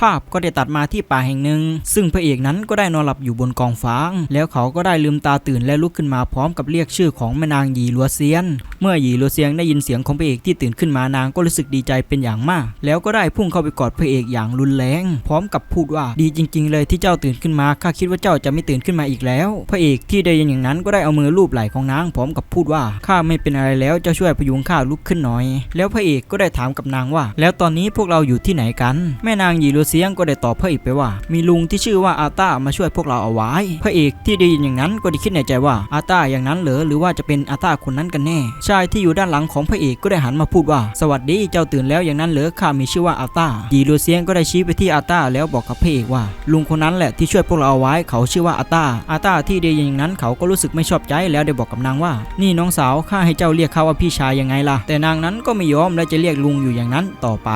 ภาพก็ได้ตัดมาที่ป่าแห่งหนึ่ง ซึ่งพระเอกนั้นก็ได้นอนหลับอยู่บนกองฟาง แล้วเขาก็ได้ลืมตาตื่นและลุกขึ้นมาพร้อมกับเรียกชื่อของแม่นางหยีลัวเซียน เมื่อหยีลัวเซียนได้ยินเสียงของพระเอกที่ตื่นขึ้นมานางก็รู้สึกดีใจเป็นอย่างมาก แล้วก็ได้พุ่งเข้าไปกอดพระเอกอย่างรุนแรง พร้อมกับพูดว่าดีจริง ๆ เลยที่เจ้าตื่นขึ้นมาข้าคิดว่าเจ้าจะไม่ตื่นขึ้นมาอีกแล้ว พระเอกที่ได้ยินอย่างนั้นก็ได้เอามือลูบไหล่ของนางพร้อมกับพูดว่าข้าไม่เป็นอะไรแล้วเจ้าช่วยพยุงข้าลุกขึ้นหน่อย แล้วพระเอกก็ได้ถามกับนางว่า แล้วตอนนี้พวกเราอยู่ที่ไหนกัน แม่นางหยีลัวเซียงก็ได้ตอบพระเอกไปว่า มีลุงที่ชื่อว่าอาต้ามาช่วยพวกเราเอาไว้ พระเอกที่ได้ยินอย่างนั้นก็ได้คิดในใจว่าอาต้าอย่างนั้นเหรอหรือว่าจะเป็นอาต้าคนนั้นกันแน่ ชายที่อยู่ด้านหลังของพระเอกก็ได้หันมาพูดว่า สวัสดีเจ้าตื่นแล้วอย่างนั้นเหรอข้ามีชื่อว่าอาต้าหยีลัวเซียงก็ได้ชี้ไปที่อาต้าแล้วบอกกับพระเอกว่า ลุงคนนั้นแหละที่ช่วยพวกเราเอาไว้เขาชื่อว่าอาต้าอาต้าที่ได้ยินอย่างนั้นเขาก็รู้สึกไม่ชอบใจแล้วได้บอกกับนางว่า นี่น้องสาวข้าให้เจ้าเรียกเขาว่าพี่ชายยังไงล่ะ แต่นางนั้นก็ไม่ยอมและจะเรียกลุงอยู่อย่างนั้นต่อไป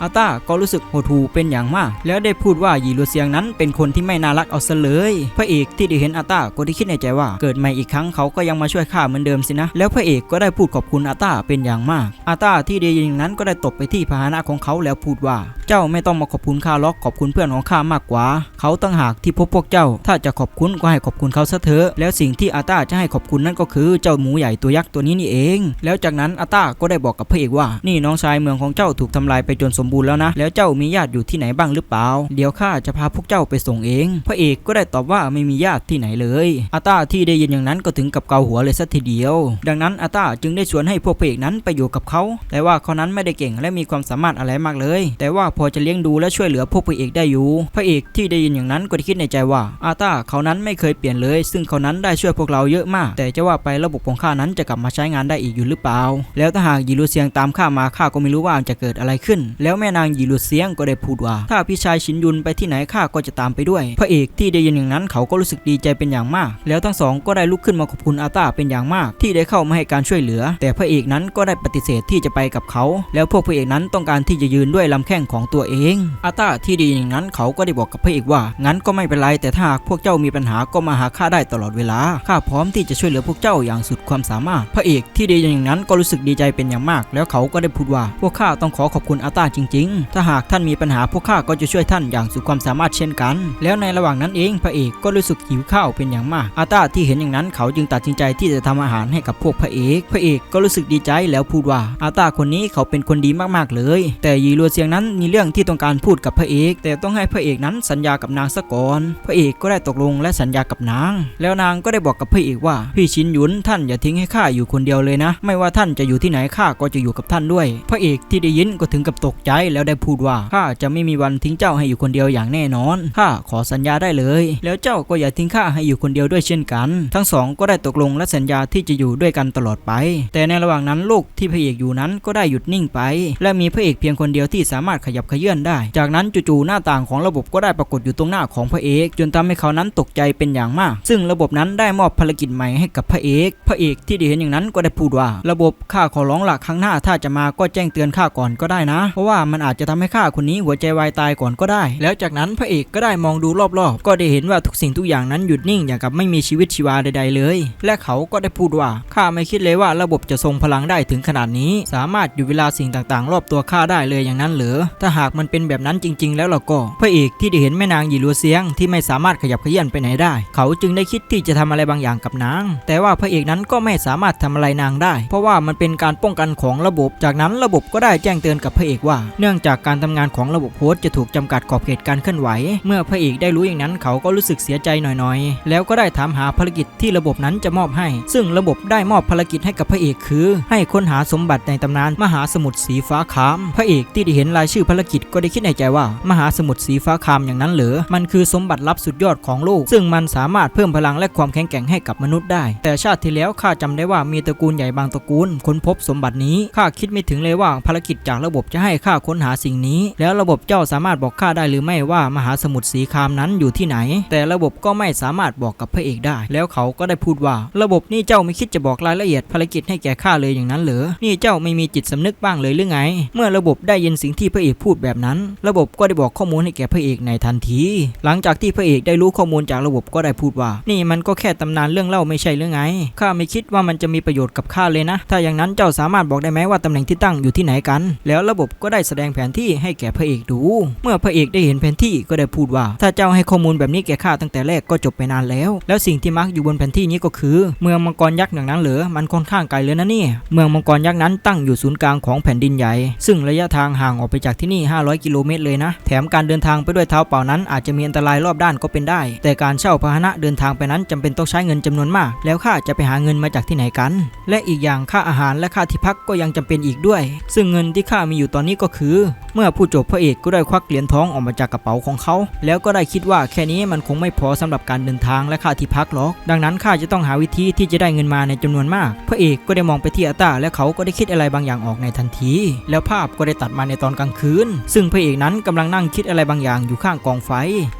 อาต้าก็รู้สึกหดหู่เป็นอย่างมา แล้วได้พูดว่าหยีหลัวเซียงนั้นเป็นคนที่ไม่น่ารักเอาซะเลยพระเอกที่ได้เห็นอาตาก็ได้คิดในใจว่า เกิดใหม่อีกครั้งเขาก็ยังมาช่วยข้าเหมือนเดิมสินะ แล้วพระเอกก็ได้พูดขอบคุณอาต้าเป็นอย่างมาก อาต้าที่ได้ยินอย่างนั้นก็ได้ตบไปที่พาหนะของเขาแล้วพูดว่า เจ้าไม่ต้องมาขอบคุณข้าหรอกขอบคุณเพื่อนของข้ามากกว่า เขาตั้งหากที่พบพวกเจ้า ถ้าจะขอบคุณก็ให้ขอบคุณเขาซะเถอะแล้วสิ่งที่อาต้าจะให้ขอบคุณนั่นก็คือเจ้าหมูใหญ่ตัวยักษ์ตัวนี้นี่เอง แล้วจากนั้นอาตาก็ได้บอกกับพระเอกว่า นี่น้องชายเมืองของเจ้าถูกทำลายไปจนสมบูรณ์แล้วนะ แล้วเจ้ามีญาติอยู่ที่ไหนบ้างหรือเปล่า เดี๋ยวข้าจะพาพวกเจ้าไปส่งเอง พระเอกก็ได้ตอบว่าไม่มีญาติที่ไหนเลยอาต้าที่ได้ยินอย่างนั้นก็ถึงกับเกาหัวเลยสัทีเดียว ดังนั้นอาต้าจึงได้ชวนให้พวกพระเอกนั้นไปอยู่กับเขา แต่ว่าเขานั้นไม่ได้เก่งและมีความสามารถอะไรมากเลย แต่ว่าพอจะเลี้ยงดูและช่วยเหลือพวกพระเอกได้อยู่ พระเอกที่ได้ยินอย่างนั้นก็ได้คิดในใจว่าอาต้าเขานั้นไม่เคยเปลี่ยนเลย ซึ่งเขานั้นได้ช่วยพวกเราเยอะมาก แต่จะว่าไประบบของข้านั้นจะกลับมาใช้งานได้อีกอยู่หรือเปล่า แล้วถ้าหากยีรูเซียงตามข้ามาข้าก็ไม่รู้ว่าจะเกิดอะไรขึ้น แล้วแม่นางยีรูเซียงก็ได้พูดว่าถ้าพี่ชายชินยุนไปที่ไหนข้าก็จะตามไปด้วย พระเอกที่ได้ยินอย่างนั้นเขาก็รู้สึกดีใจเป็นอย่างมาก แล้วทั้งสองก็ได้ลุกขึ้นมาขอบคุณอาตาเป็นอย่างมาก ที่ได้เข้ามาให้การช่วยเหลือ แต่พระเอกนั้นก็ได้ปฏิเสธที่จะไปกับเขา แล้วพวกพระเอกนั้นต้องการที่จะยืนด้วยลำแข้งของตัวเองอาตาที่ดีอย่างนั้นเขาก็ได้บอกกับพระเอกว่า งั้นก็ไม่เป็นไรแต่ถ้าหากพวกเจ้ามีปัญหาก็มาหาข้าได้ตลอดเวลาข้าพร้อมที่จะช่วยเหลือพวกเจ้าอย่างสุดความสามารถ พระเอกที่ไดีอย่างนั้นก็รู้สึกดีใจเป็นอย่างมาก แล้วเขาก็ได้พูดว่า พวกข้าต้องขอขอบคุณอาตาจริง ๆ ถ้าหากท่านมีปัญหาพวกข้าก็จะช่วยท่านอย่างสุดความสามารถเช่นกัน แล้วในระหว่างนั้นเองพระเอกก็รู้สึกหิวข้าวเป็นอย่างมาก อาตาที่เห็นอย่างนั้นเขาจึงตัดสินใจที่จะทำอาหารให้กับพวกพระเอก พระเอกก็รู้สึกดีใจแล้วพูดว่าอาตาคนนี้เขาเป็นคนดีมากๆเลย แต่ยีรัวเซียงนั้นมีเรื่องที่ต้องการพูดกับพระเอก แต่ต้องให้พระเอกนั้นสัญญากับนางซะก่อน พระเอกก็ได้ตกลงและสัญญากับนาง แล้วนางก็ได้บอกกับพระเอกว่า พี่ชินหยุนท่านอย่าทิ้งให้ข้าอยู่คนเดียวเลยนะ ไม่ว่าท่านจะอยู่ที่ไหนข้าก็จะอยู่กับท่านด้วย พระเอกที่ได้ยินก็ถึงกับตกใจแล้วได้พูดว่าข้าจะไม่มีวันทิ้งเจ้าให้อยู่คนเดียวอย่างแน่นอนข้าขอสัญญาได้เลย แล้วเจ้าก็อย่าทิ้งข้าให้อยู่คนเดียวด้วยเช่นกัน ทั้งสองก็ได้ตกลงและสัญญาที่จะอยู่ด้วยกันตลอดไป แต่ในระหว่างนั้นโลกที่พระเอกอยู่นั้นก็ได้หยุดนิ่งไป และมีพระเอกเพียงคนเดียวที่สามารถขยับขยื่นได้ จากนั้นจู่ๆหน้าต่างของระบบก็ได้ปรากฏอยู่ตรงหน้าของพระเอก จนทำให้เขานั้นตกใจเป็นอย่างมาก ซึ่งระบบนั้นได้มอบภารกิจใหม่ให้กับพระเอก พระเอกที่ได้เห็นอย่างนั้นก็ได้พูดว่า ระบบข้าขอร้องหลักครั้งหน้าถ้าจะมาก็แจ้งเตือนข้าก่อนก็ได้นะ เพราะว่ามันอาจจะทำให้ข้าคนนี้หัวใจวายตายก่อนก็ได้ แล้วจากนั้นพระเอกก็ได้มองดูรอบๆ ก็ได้เห็นว่าทุกสิ่งทุกอย่างนั้นหยุดนิ่งอย่างกับไม่มีชีวิตชีวาใด ๆ เลย และเขาก็ได้พูดว่าข้าไม่คิดเลยว่าระบบจะทรงพลังได้ถึงขนาดนี้ สามารถอยู่เวลาสิ่งต่างๆ รอบตัวข้าได้เลยอย่างนั้นเหรอถ้าหากมันเป็นแบบนั้นจริง ๆ แล้วเราก็ พระเอกที่ได้เห็นแม่นางหยีรัวเซียงที่ไม่สามารถขยับเขยื่อนไปไหนได้ เขาจึงได้คิดที่จะทำอะไรบางอย่างกับนาง แต่ว่าพระเอกนั้นก็ไม่สามารถทำอะไรนางได้ เพราะว่ามันเป็นการป้องกันของระบบ จากนั้นระบบก็ได้แจ้งเตือนกับพระเอกว่า เนื่องจากการทำงานของระบบโฮสจะถูกจำกัดขอบเขตการเคลื่อนไหว เมื่อพระเอกได้รู้อย่างนั้นเขาก็รู้สึกเสียใจหน่อยๆ แล้วก็ได้ถามหาภารกิจที่ระบบนั้นจะมอบให้ ซึ่งระบบได้มอบภารกิจให้กับพระเอกคือ ให้ค้นหาสมบัติในตำนานมหาสมุทรสีฟ้าคาม พระเอกที่ได้เห็นรายชื่อภารกิจก็ได้คิดในใจว่า มหาสมุทรสีฟ้าคามอย่างนั้นเหรอ มันคือสมบัติลับสุดยอดของโลก ซึ่งมันสามารถเพิ่มพลังและความแข็งแกร่งให้กับมนุษย์ได้ แต่ชาติที่แล้วข้าจำได้ว่ามีตระกูลใหญ่บางตระกูลค้นพบสมบัตินี้ข้าคิดไม่ถึงเลยว่าภารกิจจากระบบจะให้ข้าค้นหาสิ่งนี้ แล้วระบบเจ้าสามารถบอกข้าได้หรือไม่ว่ามหาสมุทรสีคามนั้นอยู่ที่ไหน แต่ระบบก็ไม่สามารถบอกกับพระเอกได้ แล้วเขาก็ได้พูดว่า ระบบนี่เจ้าไม่คิดจะบอกรายละเอียดภารกิจให้แก่ข้าเลยอย่างนั้นเหรอ นี่เจ้าไม่มีจิตสำนึกบ้างเลยหรือไง เมื่อระบบได้ยินสิ่งที่พระเอกพูดแบบนั้น ระบบก็ได้บอกข้อมูลให้แก่พระเอกในทันที หลังจากที่พระเอกได้รู้ข้อมูลจากระบบก็ได้พูดว่า นี่มันก็แค่ตำนานเรื่องเล่าไม่ใช่หรือไง ข้าไม่คิดว่ามันจะมีประโยชน์กับข้าเลยนะ ถ้าอย่างนั้นเจ้าสามารถบอกได้ไหมว่าตำแหน่งที่ตั้งอยู่ที่ไหนกัน แล้วระบบก็ได้แสดงแผนที่ให้แก่พระเอกดูเมื่อพระเอกได้เห็นแผนที่ก็ได้พูดว่า ถ้าเจ้าให้ข้อมูลแบบนี้แก่ข้าตั้งแต่แรกก็จบไปนานแล้ว แล้วสิ่งที่มักอยู่บนแผนที่นี้ก็คือ เมืองมังกรยักษ์อย่างนั้นเหรอมันค่อนข้างไกลเลยนะนี่ เมืองมังกรยักษ์นั้นตั้งอยู่ศูนย์กลางของแผ่นดินใหญ่ ซึ่งระยะทางห่างออกไปจากที่นี่ 500 กิโลเมตรเลยนะ แถมการเดินทางไปด้วยเท้าเปล่านั้นอาจจะมีอันตรายรอบด้านก็เป็นได้ แต่การเช่าพาหนะเดินทางไปนั้นจำเป็นต้องใช้เงินจำนวนมาก แล้วข้าจะไปหาเงินมาจากที่ไหนกัน และอีกอย่างค่าอาหารและค่าที่พักก็ยังจำเป็นอีกด้วย ซึ่งเงินที่ข้ามีอยู่ตอนนี้ก็คือ เมื่อผู้จบพระเอกก็ได้ควักเหรียญทองออกมาจากกระเป๋าของเขา แล้วก็ได้คิดว่าแค่นี้มันคงไม่พอสำหรับการเดินทางและค่าที่พักหรอก ดังนั้นข้าจะต้องหาวิธีที่จะได้เงินมาในจำนวนมาก พระเอกก็ได้มองไปที่อาตาและเขาก็ได้คิดอะไรบางอย่างออกในทันที แล้วภาพก็ได้ตัดมาในตอนกลางคืน ซึ่งพระเอกนั้นกำลังนั่งคิดอะไรบางอย่างอยู่ข้างกองไฟ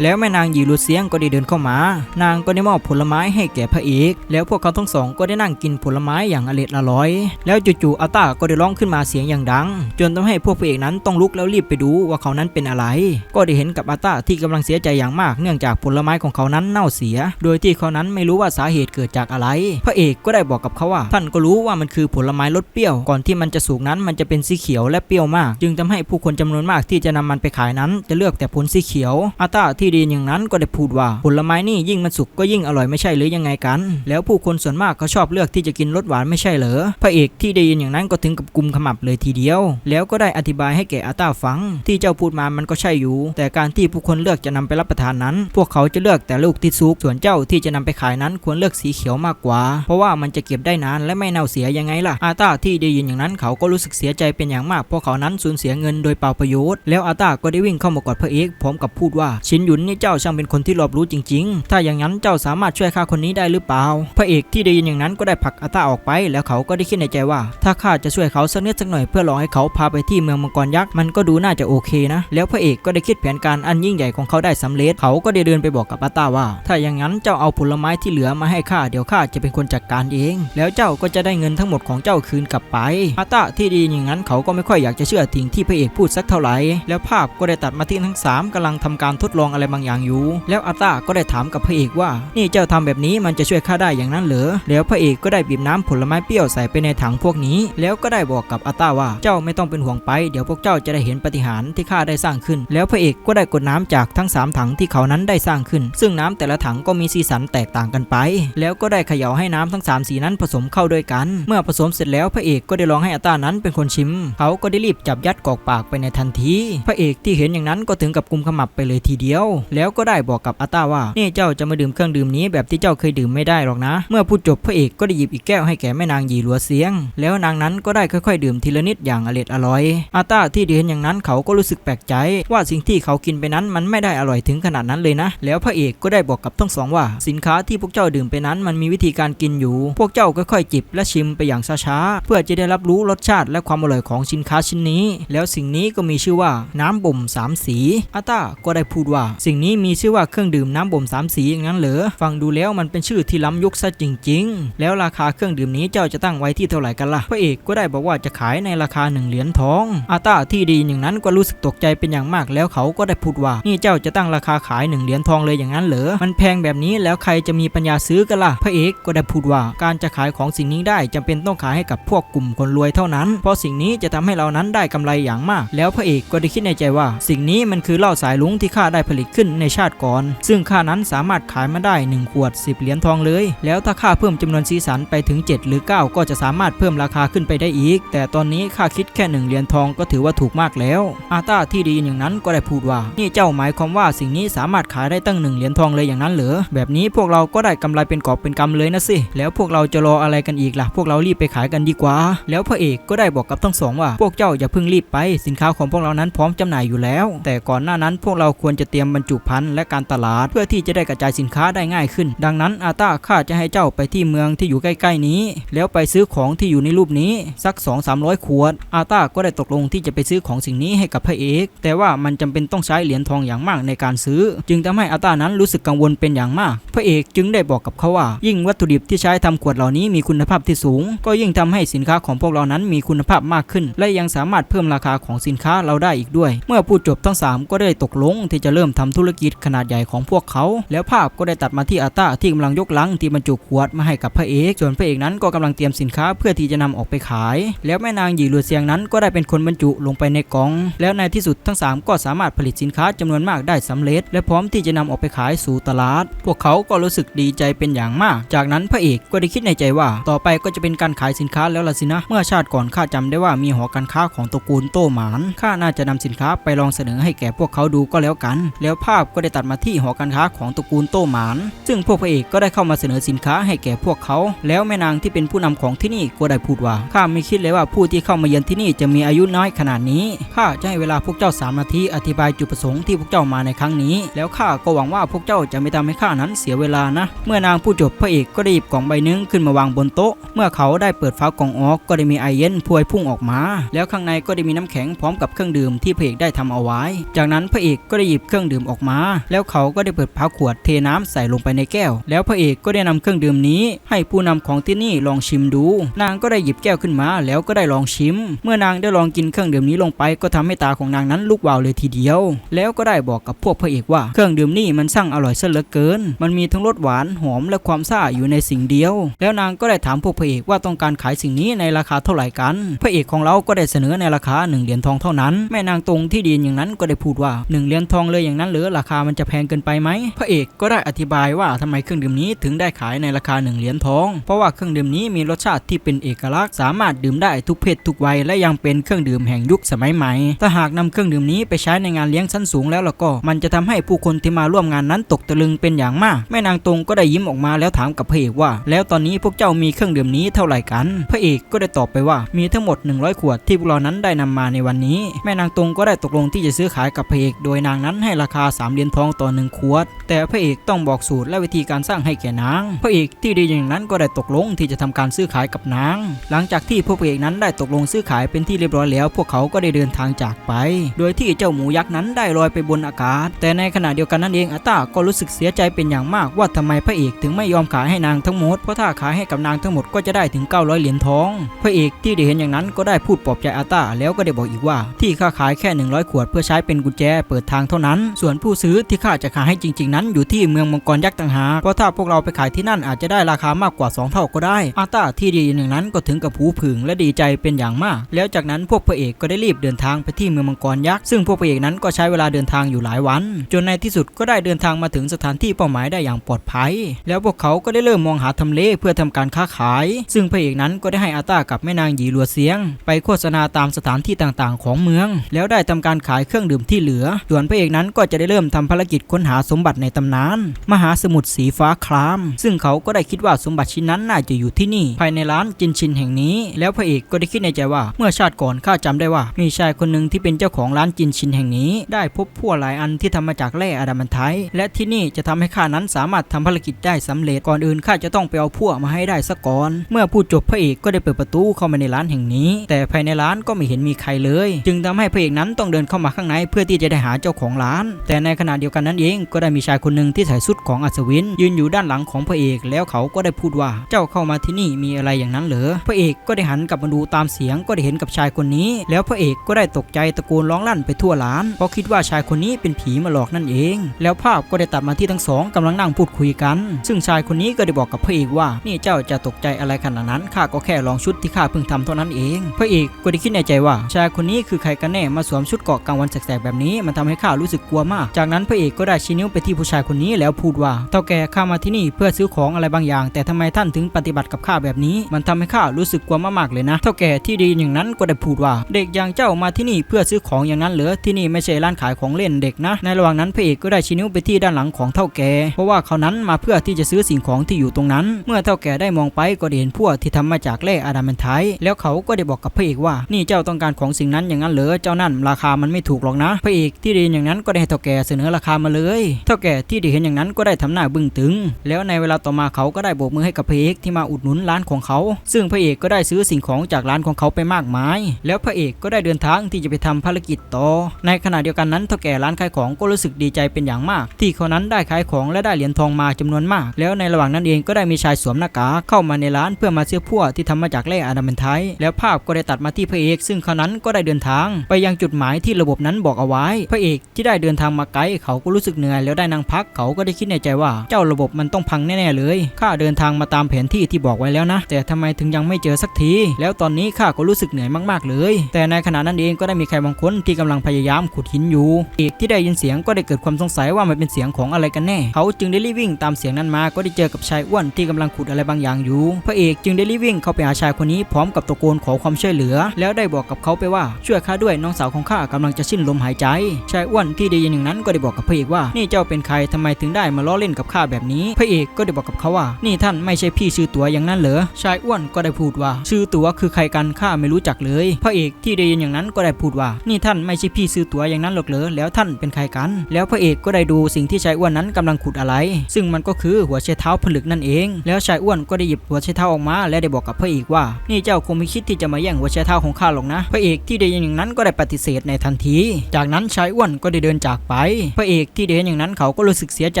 แล้วแม่นางยีรูเซียงก็ได้เดินเข้ามา นางก็ได้มอบผลไม้ให้แก่พระเอก แล้วพวกเขาทั้งสองก็ได้นั่งกินผลไม้อย่างอร็ดอร่อย แล้วจู่ๆอาตาก็ได้ร้องขึ้นมาเสียงอย่างดัง จนทำให้พวกพระเอกนั้นต้องลุกแล้วรีบไปดูว่าเขานั้นเป็นอะไร ก็ได้เห็นกับอาตาที่กำลังเสียใจอย่างมากเนื่องจากผลไม้ของเขานั้นเน่าเสีย โดยที่เขานั้นไม่รู้ว่าสาเหตุเกิดจากอะไร พระเอกก็ได้บอกกับเขาว่า ท่านก็รู้ว่ามันคือผลไม้รสเปรี้ยว ก่อนที่มันจะสุกนั้นมันจะเป็นสีเขียวและเปรี้ยวมาก จึงทำให้ผู้คนจำนวนมากที่จะนำมันไปขายนั้น จะเลือกแต่ผลสีเขียว อาตาที่ดีอย่างนั้นก็ได้พูดว่าผลไม้นี่ยิ่งมันสุกก็ยิ่งอร่อยไม่ใช่หรือยังไงกัน แล้วผู้คนส่วนมากเขาชอบเลือกที่จะกินรสหวานไม่ใช่เหรอพระเอกที่ได้ยินอย่างนั้นก็ถึงกับกุมขมับเลยทีเดียว แล้วก็ได้อธิบายให้แก่อาตาฟังที่เจ้าพูดมามันก็ใช่อยู่ แต่การที่ผู้คนเลือกจะนำไปรับประทานนั้น พวกเขาจะเลือกแต่ลูกที่สุกส่วนเจ้าที่จะนำไปขายนั้นควรเลือกสีเขียวมากกว่า เพราะว่ามันจะเก็บได้นานและไม่เน่าเสียยังไงล่ะอาตาที่ได้ยินอย่างนั้นเขาก็รู้สึกเสียใจเป็นอย่างมากเพราะเขานั้นสูญเสียเงินโดยเปล่าประโยชน์แล้วอาตาก็ได้วิ่งเข้ามากอดพระเอกพร้อมกับพูดว่าชินหยุนนี่เจ้าช่างเป็นคนที่รอบรู้จริง ๆ ถ้าอย่างนั้นเจ้าสามารถช่วยข้าคนนี้ได้หรือเปล่า พระเอกที่ได้ยินอย่างนั้นก็ได้ผลักอาตาออกไป แล้วเขาก็ได้คิดในใจว่า ถ้าข้าจะช่วยเขาสักนิดสักหน่อยเพื่อลอให้เขาพาไปที่เมืองมังกรยักษ์มันก็ดูน่าจะโอเคนะแล้วพระเอกก็ได้คิดแผนการอันยิ่งใหญ่ของเขาได้สำเร็จ เขาก็ได้เดินไปบอกกับอาตาว่า ถ้าอย่างนั้นเจ้าเอาผลไม้ที่เหลือมาให้ข้าเดี๋ยวข้าจะเป็นคนจัดการเอง แล้วเจ้าก็จะได้เงินทั้งหมดของเจ้าคืนกลับไปอาตาที่ดีอย่างนั้นเขาก็ไม่ค่อยอยากจะเชื่อสิ่งที่พระเอกพูดสักเท่าไหร่ แล้วภาพก็ได้ตัดมาที่ทั้งสามกำลังทำการทดลองอะไรบางอย่างอยู่ แล้วอาตาก็ได้ถามกับพระเอกว่า นี่เจ้าทำแบบนี้มันจะช่วยข้าได้อย่างนั้นเหรอ แล้วพระเอกก็ได้บีบน้ำผลไม้เปรี้ยวใส่ไปในถังพวกนี้ แล้วก็ได้บอกกับอาตาว่าเจ้าไม่ต้องเป็นห่วงไป เดี๋ยวพวกเจ้าจะได้เห็นปฏิหารที่ข้าได้สร้างขึ้น แล้วพระเอกก็ได้กดน้ำจากทั้งสามถังที่เขานั้นได้สร้างขึ้น ซึ่งน้ำแต่ละถังก็มีสีสันแตกต่างกันไป แล้วก็ได้เขย่าให้น้ำทั้งสามสีนั้นผสมเข้าด้วยกัน เมื่อผสมเสร็จแล้วพระเอกก็ได้ลองให้อาตานั้นเป็นคนชิม เขาก็ได้รีบจับยัดกอกปากไปในทันที พระเอกที่เห็นอย่างนั้นก็ถึงกับกุมขมับไปเลยทีเดียว แล้วก็ได้บอกกับอาตาว่านี่เจ้าจะมาดื่มเครื่องดื่มนี้แบบที่เจ้าเคยดื่มไม่ได้หรอกนะ เมื่อพูดจบพระเอกก็ได้หยิบอีกแก้วให้แก่แม่นางหยีหลัวเสียง แล้วนางนั้นก็ได้ค่อยๆ ดื่มทีละนิดอย่างอร็ดอร่อยอาตาที่เห็นอย่างนั้นเขาก็รู้สึกแปลกใจว่าสิ่งที่เขากินไปนั้นมันไม่ได้อร่อยถึงขนาดนั้นเลยนะ แล้วพระเอกก็ได้บอกกับทั้งสองว่า สินค้าที่พวกเจ้าดื่มไปนั้นมันมีวิธีการกินอยู่ พวกเจ้าค่อยๆจิบและชิมไปอย่างช้าๆเพื่อจะได้รับรู้รสชาติและความอร่อยของสินค้าชิ้นนี้ แล้วสิ่งนี้ก็มีชื่อว่าน้ำบ่มสามสีอาตาก็ได้พูดว่า สิ่งนี้มีชื่อว่าเครื่องดื่มน้ำบ่มสามสีอย่างนั้นเหรอฟังดูแล้วมันเป็นชื่อที่ล้ำยุคซะจริง ๆ แล้วราคาเครื่องดื่มนี้เจ้าจะตั้งไว้ที่เท่าไหร่กันล่ะพระเอกก็ได้บอกว่าจะขายในราคาหนึ่งเหรียญทองอาตาที่ดีอย่างนั้นก็รู้สึกตกใจเป็นอย่างมากแล้วเขาก็ได้พูดว่า นี่เจ้าจะตั้งราคาขายหนึ่งเหรียญทองเลยอย่างนั้นเหรอ มันแพงแบบนี้แล้วใครจะมีปัญญาซื้อกันล่ะ พระเอกก็ได้พูดว่าการจะขายของสิ่งนี้ได้จำเป็นต้องขายให้กับพวกกลุ่มคนรวยเท่านั้น เพราะสิ่งนี้จะทำให้เรานั้นได้กำไรอย่างมาก แล้วพระเอกก็ได้คิดในใจว่า สิ่งนี้มันคือเหล้าสายลุงที่ข้าได้ผลิตขึ้นในชาติก่อน ซึ่งข้านั้นสามารถขายมาได้ 1 ขวด 10 เหรียญทองเลย แล้วถ้าข้าเพิ่มจำนวนสีสันไปถึง 7 หรือ 9 ก็จะสามารถเพิ่มราคาขึ้นไปได้อีก แต่ตอนนี้ข้าคิดแค่หนึ่งเหรียญทองก็ถือว่าถูกมากแล้ว อาตาที่ดีอย่างนั้นก็ได้พูดว่า นี่เจ้าหมายความว่าสิ่งนี้สามารถขายได้ตั้งหนึ่งเหรียญทองเลยอย่างนั้นเหรอแบบนี้พวกเราก็ได้กำไรเป็นกอบเป็นกำเลยนะสิแล้วพวกเราจะรออะไรกันอีกล่ะ พวกเรารีบไปขายกันดีกว่า แล้วพระเอกก็ได้บอกกับทั้งสองว่า พวกเจ้าอย่าเพิ่งรีบไป สินค้าของพวกเรานั้นพร้อมจำหน่ายอยู่แล้ว แต่ก่อนหน้านั้นพวกเราควรจะเตรียมบรรจุภัณฑ์และการตลาด เพื่อที่จะได้กระจายสินค้าได้ง่ายขึ้น ดังนั้นอาตาข้าจะให้เจ้าไปที่เมืองที่อยู่ใกล้ๆนี้ แล้วไปซื้อของที่อยู่ในรูปนี้สัก 2 3 0 0 ขวด อาตาก็ได้ตกลงที่จะไปซื้อของสิ่งนี้ให้กับพระเอกแต่ว่ามันจำเป็นต้องใช้เหรียญทองอย่างมากในการซื้อ จึงทำให้อาตานั้นรู้สึกกังวลเป็นอย่างมาก พระเอกจึงได้บอกกับเขาว่า ยิ่งวัตถุดิบที่ใช้ทำขวดเหล่านี้มีคุณภาพที่สูง ก็ยิ่งทำให้สินค้าของพวกเรานั้นมีคุณภาพมากขึ้น และยังสามารถเพิ่มราคาของสินค้าเราได้อีกด้วย เมื่อพูดจบทั้งสามก็ได้ตกลงที่จะเริ่มทำธุรกิจขนาดใหญ่ของพวกเขา แล้วภาพก็ได้ตัดมาที่อาตาที่กำลังยกลังที่บรรจุขวดมาให้กับพระเอก ส่วนพระเอกนั้นก็กำลังเตรียมสินค้าเพื่อที่จะนำออกไปขาย แล้วแม่นางหยีหลัวเซียงนั้นก็ได้เป็นคนบรรจุลงไปในกล่อง แล้วในที่สุดทั้งทั้งสามก็สามารถผลิตสินค้าจำนวนมากได้สำเร็จ และพร้อมที่จะนำออกไปขายสู่ตลาด พวกเขาก็รู้สึกดีใจเป็นอย่างมาก จากนั้นพระเอกก็ได้คิดในใจว่า ต่อไปก็จะเป็นการขายสินค้าแล้วล่ะสินะ เมื่อชาติก่อนข้าจำได้ว่ามีหอการค้าของตระกูลโตหมานข้าน่าจะนำสินค้าไปลองเสนอให้แก่พวกเขาดูก็แล้วกัน แล้วภาพก็ได้ตัดมาที่หอการค้าของตระกูลโตหมาน ซึ่งพวกพระเอกก็ได้เข้ามาเสนอสินค้าให้แก่พวกเขา แล้วแม่นางที่เป็นผู้นำของที่นี่ก็ได้พูดว่าข้าไม่คิดเลยว่าผู้ที่เข้ามาเยือนที่นี่จะมีอายุน้อยขนาดนี้ข้าจะให้เวลาพวกเจ้าสามนาทีอธิบายจุดประสงค์ที่พวกเจ้ามาในครั้งนี้ แล้วข้าก็หวังว่าพวกเจ้าจะไม่ทำให้ข้านั้นเสียเวลานะ เมื่อนางผู้จบพระเอกก็ได้หยิบกล่องใบหนึงขึ้นมาวางบนโต๊ะ เมื่อเขาได้เปิดฝากล่องออกก็ได้มีไอเย็นพวยพุ่งออกมา แล้วข้างในก็ได้มีน้ำแข็งพร้อมกับเครื่องดื่มที่พระเอกได้ทำเอาไว้ จากนั้นพระเอกก็ได้หยิบเครื่องดื่มออกมา แล้วเขาก็ได้เปิดฝาขวดเทน้ำใส่ลงไปในแก้ว แล้วพระเอกก็ได้นำเครื่องดื่มนี้ ให้ผู้นำของที่นี่ลองชิมดู นางก็ได้หยิบแก้วขึ้นมา แล้วก็ได้ลองชิม เมื่อนางได้ลองกินเครื่องดื่มนี้ลงไปก็ทำให้ตาของนางนั้นลุกวาวเลยทีเดียว แล้วก็ได้บอกกับพวกพระเอกว่า เครื่องดื่มนี่มันช่างอร่อยซะเหลือเกิน มันมีทั้งรสหวานหอมและความซ่าอยู่ในสิ่งเดียว แล้วนางก็ได้ถามพวกพระเอกว่าต้องการขายสิ่งนี้ในราคาเท่าไหร่กัน พระเอกของเราก็ได้เสนอในราคา1เหรียญทองเท่านั้น แม่นางตรงที่ดีนอย่างนั้นก็ได้พูดว่า1เหรียญทองเลยอย่างนั้นหรือราคามันจะแพงเกินไปไหมพระเอกก็ได้อธิบายว่าทำไมเครื่องดื่มนี้ถึงได้ขายในราคา1เหรียญทอง เพราะว่าเครื่องดื่มนี้มีรสชาติที่เป็นเอกลักษณ์ สามารถดื่มได้ทุกเพศทุกวัยและยังเป็นเครื่องดื่มแห่งยุคสมัยใหม่ถ้าหากนำเครื่องดื่มนี้ไปใช้ในงานเลี้ยงชั้นสูงแล้วแล้วก็ มันจะทำให้ผู้คนที่มาร่วมงานนั้นตกตะลึงเป็นอย่างมาก แม่นางตรงก็ได้ยิ้มออกมาแล้วถามกับพระเอกว่า แล้วตอนนี้พวกเจ้ามีเครื่องดื่มนี้เท่าไหร่กัน พระเอกก็ได้ตอบไปว่ามีทั้งหมด 100 ขวดที่พวกเรานั้นได้นำมาในวันนี้ แม่นางตรงก็ได้ตกลงที่จะซื้อขายกับพระเอกโดยนางนั้นให้ราคา3เหรียญทองต่อหนึ่งขวด แต่พระเอกต้องบอกสูตรและวิธีการสร้างให้แก่นาง พระเอกที่ดีอย่างนั้นก็ได้ตกลงที่จะทำการซื้อขายกับนาง หลังจากที่พวกพระเอกนั้นได้ตกลงซื้อขายเป็นที่เรียบร้อยแล้ว พวกเขาก็ได้เดินทางจากไป โดยที่เจ้าหมูยักษ์นั้นได้ลอยไปบนอากาศ แต่ในขณะเดียวกันนั้นเองอาตาก็รู้สึกเสียใจเป็นอย่างมากว่าทำไมพระเอกถึงไม่ยอมขายให้นางทั้งหมด เพราะถ้าขายให้กับนางทั้งหมดก็จะได้ถึง 900 เหรียญทอง พระเอกที่ได้เห็นอย่างนั้นก็ได้พูดปลอบใจอาตาแล้วก็ได้บอกอีกว่า ที่ข้าขายแค่ 100 ขวดเพื่อใช้เป็นกุญแจเปิดทางเท่านั้น ส่วนผู้ซื้อที่ข้าจะขายให้จริง ๆ นั้นอยู่ที่เมืองมังกรยักษ์ต่างหากเพราะถ้าพวกเราไปขายที่นั่นอาจจะได้ราคามากกว่า 2 เท่าก็ได้ อาตาที่ดีอย่างนั้นก็ถึงกับหูผึ่งและดีใจเป็นอย่างมาก แล้วจากนั้นพวกพระเอกก็ได้รีบเดินทางไปที่เมืองมังกรยักษ์ซึ่งพวกพระเอกนั้นก็ใช้เวลาเดินทางอยู่หลายวัน จนในที่สุดก็ได้เดินทางมาถึงสถานที่เป้าหมายได้อย่างปลอดภัย แล้วพวกเขาก็ได้เริ่มมองหาทำเลเพื่อทำการค้าขาย ซึ่งพระเอกนั้นก็ได้ให้อาตากับแม่นางหยีหลัวเสียง ไปโฆษณาตามสถานที่ต่างๆ ของเมือง แล้วได้ทำการขายเครื่องดื่มที่เหลือ ส่วนพระเอกนั้นก็จะได้เริ่มทำภารกิจค้นหาสมบัติในตำนาน มหาสมุทรสีฟ้าคราม ซึ่งเขาก็ได้คิดว่าสมบัติชิ้นนั้นน่าจะอยู่ที่นี่ ภายในร้านจินชินแห่งนี้ แล้วพระเอกก็ได้คิดในใจว่า เมื่อชาติก่อนข้าจำได้ว่ามีชายคนหนึ่งที่เป็นเจ้าของร้านานจินชินแห่งนี้ ได้พบพวกหลายอันที่ทำมาจากแร่อะดามันไทต์และที่นี่จะทำให้ข้านั้นสามารถทำภารกิจได้สำเร็จก่อนอื่นข้าจะต้องไปเอาพวกมาให้ได้สักก่อน เมื่อพูดจบพระเอกก็ได้เปิดประตูเข้ามาในร้านแห่งนี้ แต่ภายในร้านก็ไม่เห็นมีใครเลย จึงทำให้พระเอกนั้นต้องเดินเข้ามาข้างในเพื่อที่จะได้หาเจ้าของร้าน แต่ในขณะเดียวกันนั้นเองก็ได้มีชายคนหนึ่งที่ใส่ชุดของอัศวิน ยืนอยู่ด้านหลังของพระเอกแล้วเขาก็ได้พูดว่าเจ้าเข้ามาที่นี่มีอะไรอย่างนั้นเหรอพระเอกก็ได้หันกลับมาดูตามเสียงก็ได้เห็นกับชายคนนี้ แล้วพระเอกก็ได้ตกใจตะโกนร้องลั่นไปทั่วร้าน เพราะคิดว่าชายคนนี้เป็นผีมาหลอกนั่นเอง แล้วภาพก็ได้ตัดมาที่ทั้งสองกำลังนั่งพูดคุยกัน ซึ่งชายคนนี้ก็ได้บอกกับพระเอกว่า นี่เจ้าจะตกใจอะไรขนาดนั้นข้าก็แค่ลองชุดที่ข้าเพิ่งทำเท่านั้นเอง พระเอกก็ได้คิดในใจว่า ชายคนนี้คือใครกันแน่มาสวมชุดเกาะกลางวันแสกๆแบบนี้มันทำให้ข้ารู้สึกกลัวมาก จากนั้นพระเอกก็ได้ชี้นิ้วไปที่ผู้ชายคนนี้แล้วพูดว่าเท่าแก่ข้ามาที่นี่เพื่อซื้อของอะไรบางอย่าง แต่ทำไมท่านถึงปฏิบัติกับข้าแบบนี้ มันทำให้ข้ารู้สึกกลัวมากๆเลยนะ เท่าแก่ที่ดีอย่างนั้นก็ได้พูดว่า เด็กอย่างเจ้ามาที่นี่เพื่อซื้อของอย่างนั้นเหรอที่นี่ไม่ใช่ร้านขายของเล่นเด็กนะ ในระหว่างนั้นพระเอกก็ได้ชี้นิ้วไปที่ด้านหลังของเท่าแก่เพราะว่าเขานั้นมาเพื่อที่จะซื้อสิ่งของที่อยู่ตรงนั้น เมื่อเท่าแก่ได้มองไปก็เห็นพวกที่ทำมาจากแร่อะดามันไทแล้วเขาก็ได้บอกกับพระเอกว่านี่เจ้าต้องการของสิ่งนั้นอย่างนั้นเหรอเจ้านั่นราคามันไม่ถูกหรอกนะพระเอกที่ได้ยินอย่างนั้นก็ได้ให้เท่าแก่เสนอราคามาเลย เท่าแก่ที่ได้เห็นอย่างนั้นก็ได้ทำหน้าบึ้งตึง แล้วในเวลาต่อมาเขาก็ได้โบกมือให้กับพระเอกที่มาอุดหนุนร้านของเขา ซึ่งพระเอกก็ได้ซื้อสิ่งของจากร้านของเขาไปมากมาย แล้วพระเอกก็ได้เดินทางที่จะไปทำภารกิจต่อ ในขณะเดียวกันนั้นเท่าแก่ร้านขายของก็รู้สึกดีใจเป็นอย่างมาก ที่เขานั้นได้ขายของและได้เหรียญทองมาจำนวนมาก แล้วในระหว่างนั้นเองก็ได้มีชายสวมหน้ากากเข้ามาในร้านเพื่อมาซื้อพัวที่ทำมาจากแร่อะดามันไทต์แล้วภาพก็ได้ตัดมาที่พระเอก ซึ่งเขานั้นก็ได้เดินทาง ไปยังจุดหมายที่ระบบนั้นบอกเอาไว้ พระเอกที่ได้เดินทางมาไกลเขาก็รู้สึกเหนื่อยแล้วได้นั่งพักเขาก็ได้คิดในใจว่า เจ้าระบบมันต้องพังแน่ๆเลยข้าเดินทางมาตามแผนที่ที่บอกไว้แล้วนะ แต่ทำไมถึงยังไม่เจอสักที แล้วตอนนี้ข้าก็รู้สึกเหนื่อยมากๆเลย แต่ในขณะนั้นเองก็ได้มีใครบางคนที่กกำลังพยายามขุดหินอยู่ เอกที่ได้ยินเสียงก็ได้เกิดความสงสัยว่ามันเป็นเสียงของอะไรกันแน่ เขาจึงได้รีบวิ่งตามเสียงนั้นมา ก็ได้เจอกับชายอ้วนที่กำลังขุดอะไรบางอย่างอยู่ พระเอกจึงได้รีบวิ่งเข้าไปหาชายคนนี้พร้อมกับตะโกนขอความช่วยเหลือ แล้วได้บอกกับเขาไปว่าช่วยข้าด้วยน้องสาวของข้ากำลังจะสิ้นลมหายใจ ชายอ้วนที่ได้ยินอย่างนั้นก็ได้บอกกับพระเอกว่า นี่เจ้าเป็นใครทำไมถึงได้มาล้อเล่นกับข้าแบบนี้ พระเอกก็ได้บอกกับเขาว่า นี่ท่านไม่ใช่พี่ชื่อตัวอย่างนั้นเหรอ ชายอ้วนก็ได้พูดว่า ชื่อตัวคือใครกันข้าไม่รู้จักเลย พระเอกที่ได้ยินอย่างนั้นก็ได้พูดว่า นี่ท่านไม่ใช่พี่ชื่อตัวอย่างนั้นหรอกเหรอแล้วท่านเป็นใครกัน แล้วพระเอกก็ได้ดูสิ่งที่ชายอ้วนนั้นกำลังขุดอะไร ซึ่งมันก็คือหัวไชเท้าผลึกนั่นเอง แล้วชายอ้วนก็ได้หยิบหัวไชเท้าออกมา และได้บอกกับพระเอกว่า นี่เจ้าคงไม่คิดที่จะมาแย่งหัวไชเท้าของข้าหรอกนะ พระเอกที่ได้ยินอย่างนั้นก็ได้ปฏิเสธในทันที จากนั้นชายอ้วนก็ได้เดินจากไป พระเอกที่ได้เห็นอย่างนั้นเขาก็รู้สึกเสียใจ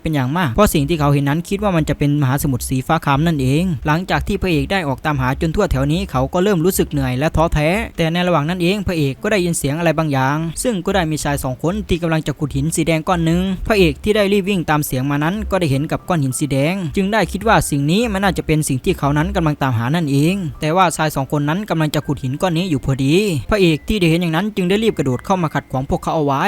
เป็นอย่างมาก เพราะสิ่งที่เขาเห็นนั้นคิดว่ามันจะเป็นมหาสมุทรสีฟ้าคามนั่นเอง หลังจากที่พระเอกได้ออกตามหาจนทั่วแถวนี้เขาก็เริ่มรู้สึกเหนื่อยและท้อแท้ แต่ในระหว่างนั้นเองพระเอกก็ได้ยินเสียงอะไรบางอย่างซึ่งก็ได้มีชายสองคนที่กำลังจะขุดหินสีแดงก้อนหนึ่งพระเอกที่ได้รีบวิ่งตามเสียงมานั้น ก็ได้เห็นกับก้อนหินสีแดง จึงได้คิดว่าสิ่งนี้มันน่าจะเป็นสิ่งที่เขานั้นกำลังตามหานั่นเอง แต่ว่าชายสองคนนั้นกำลังจะขุดหินก้อนนี้อยู่พอดี พระเอกที่ได้เห็นอย่างนั้นจึงได้รีบกระโดดเข้ามาขัดขวางพวกเขาเอาไว้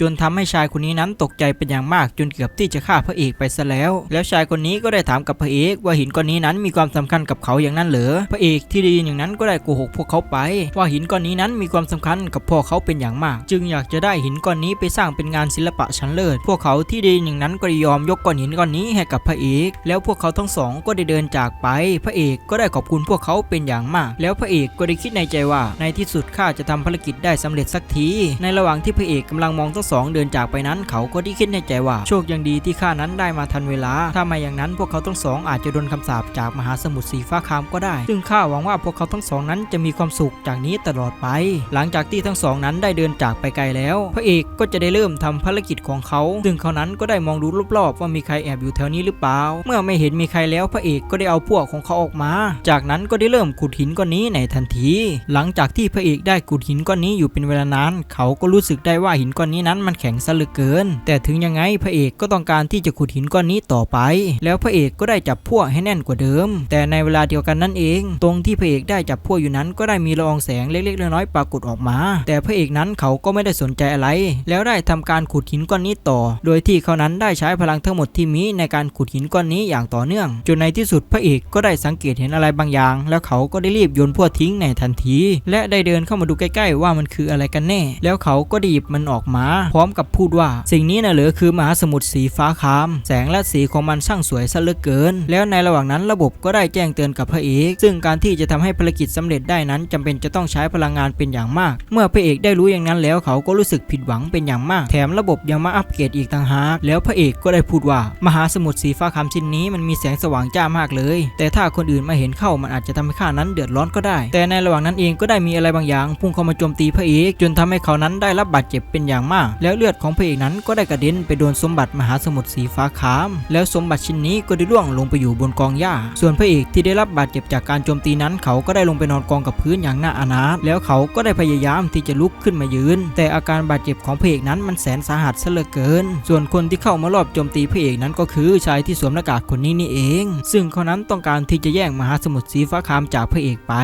จนทำให้ชายคนนี้นั้นตกใจเป็นอย่างมากจนเกือบที่จะฆ่าพระเอกไปซะแล้ว แล้วชายคนนี้ก็ได้ถามกับพระเอกว่าหินก้อนนี้นั้นมีความสำคัญกับเขาอย่างนั้นเหรอพระเอกที่ได้ยินอย่างนั้นก็ได้โกหกพวกเขาไป ว่าหินก้อนนี้นั้นมีความสำคัญกับพ่อเขาเป็นอย่างมาก จึงอยากจะได้หินก้อนนี้ไปสร้างเป็นงานศิลปะชั้นเลิศ พวกเขาที่ได้ยินอย่างนั้นก็ได้ยอมยกก้อนหินก้อนนี้ให้กับพระเอกแล้วพวกเขาทั้งสองก็ได้เดินจากไป พระเอกก็ได้ขอบคุณพวกเขาเป็นอย่างมาก แล้วพระเอกก็ได้คิดในใจว่าในที่สุดข้าจะทำภารกิจได้สำเร็จสักที ในระหว่างที่พระเอกกำลังมองทั้งสองเดินจากไปนั้นเขาก็ได้คิดในใจว่า โชคยังดีที่ข้านั้นได้มาทันเวลา ถ้าไม่อย่างนั้นพวกเขาทั้งสองอาจจะโดนคำสาปจากมหาสมุทรสีฟ้าคามก็ได้ ซึ่งข้าหวังว่าพวกเขาทั้งสองนั้นจะมีความสุขจากนี้ตลอดไป หลังจากที่ทั้งสองนั้นได้เดินจากไปไกลแล้ว พระเอกก็จะได้เริ่มทำภารกิจของเขา ซึ่งเขานั้นก็ได้มองดูรอบๆว่ามีใครแอบอยู่แถวนี้หรือเปล่า เมื่อไม่เห็นมีใครแล้วพระเอกก็ได้เอาพวกของเขาออกมา จากนั้นก็ได้เริ่มขุดหินก้อนนี้ในทันที หลังจากที่พระเอกได้ขุดหินก้อนนี้อยู่เป็นเวลานาน เขาก็รู้สึกได้ว่าหินก้อนนี้นั้นมันแข็งซะเหลือเกิน แต่ถึงยังไงพระเอกก็ต้องการที่จะขุดหินก้อนนี้ต่อไป แล้วพระเอกก็ได้จับพวกให้แน่นกว่าเดิม แต่ในเวลาเดียวกันนั่นเอง ตรงที่พระเอกได้จับพวกอยู่นั้นก็ได้มีละอองแสงเล็กๆน้อยๆปรากฏออกมา แต่พระเอกนั้นเขาก็ไม่ได้สนใจอะไร แล้วได้ทำการขุดหินก้อนนี้ต่อ โดยที่เขานั้นได้ใช้พลังทั้งหมดที่มีในการขุดหินก้อนนี้อย่างต่อเนื่อง จนในที่สุดพระเอกก็ได้สังเกตเห็นอะไรบางอย่าง แล้วเขาก็ได้รีบโยนพวกทิ้งในทันที และได้เดินเข้ามาดูใกล้ๆว่ามันคืออะไรกันแน่ แล้วเขาก็ได้หยิบมันออกมาพร้อมกับพูดว่า สิ่งนี้นะเหรือคือมหาสมุทรสีฟ้าคาม แสงและสีของมันช่างสวยซะเหลือเกิน แล้วในระหว่างนั้นระบบก็ได้แจ้งเตือนกับพระเอก ซึ่งการที่จะทำให้ภารกิจสำเร็จได้นั้นจำเป็นจะต้องใช้พลังงานเป็นอย่างมาก เมื่อพระเอกได้รู้อย่างนั้นแล้วเขาก็รู้สึกผิดหวังเป็นอย่างมาก แถมระบบยังมาอัปเกรดอีกต่างหาก แล้วพระเอกก็ได้พูดว่า มหาสมุทรสีฟ้าคามชิ้นนี้มันมีแสงสว่างจ้ามากเลย แต่ถ้าคนอื่นมาเห็นเข้ามันอาจจะทำให้ข้านั้นเดือดร้อนก็ได้ แต่ในระหว่างนั้นเองก็ได้มีอะไรบางอย่าง พุ่งเข้ามาโจมตีพระเอกจนทำให้เขานั้นได้รับบาดเจ็บเป็นอย่างมากแล้วเลือดของพระเอกนั้นก็ได้กระเด็นไปโดนสมบัติมหาสมุทรสีฟ้าคาม แล้วสมบัติชิ้นนี้ก็ได้ร่วงลงไปอยู่บนกองหญ้า ส่วนพระเอกที่ได้รับบาดเจ็บจากการโจมตีนั้นเขาก็ได้ลงไปนอนกองกับพื้นอย่างน่าอนาถแล้วเขาก็ได้พยายามที่จะลุกขึ้นมายืน แต่อาการบาดเจ็บของพระเอกนั้นมันแสนสาหัสซะเหลือเกิน ส่วนคนที่เข้ามารอบโจมตีพระเอกนั้นก็คือชายที่สวมหน้ากากคนนี้นี่เอง ซึ่งเขานั้นต้องการที่จะแย่งมหาสมุทรสีฟ้าคามจากพระเอกไป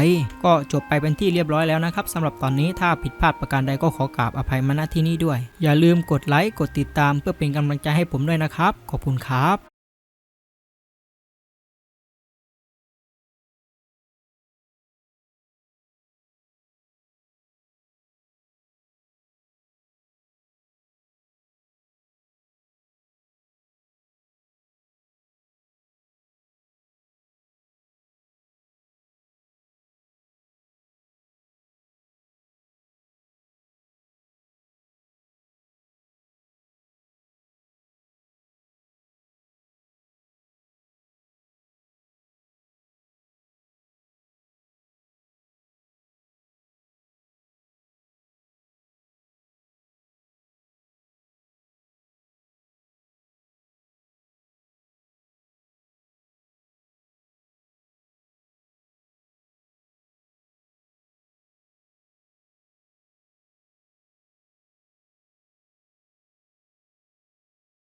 ก็จบไปเป็นที่เรียบร้อยแล้วนะครับสำหรับตอนนี้ถ้าผิดพลาดประการใดก็ขอกราบอภัยมาณที่นี้ด้วยอย่าลืมกดไลค์กดติดตามเพื่อเป็นกำลังใจให้ผมด้วยนะครับ ขอบคุณครับ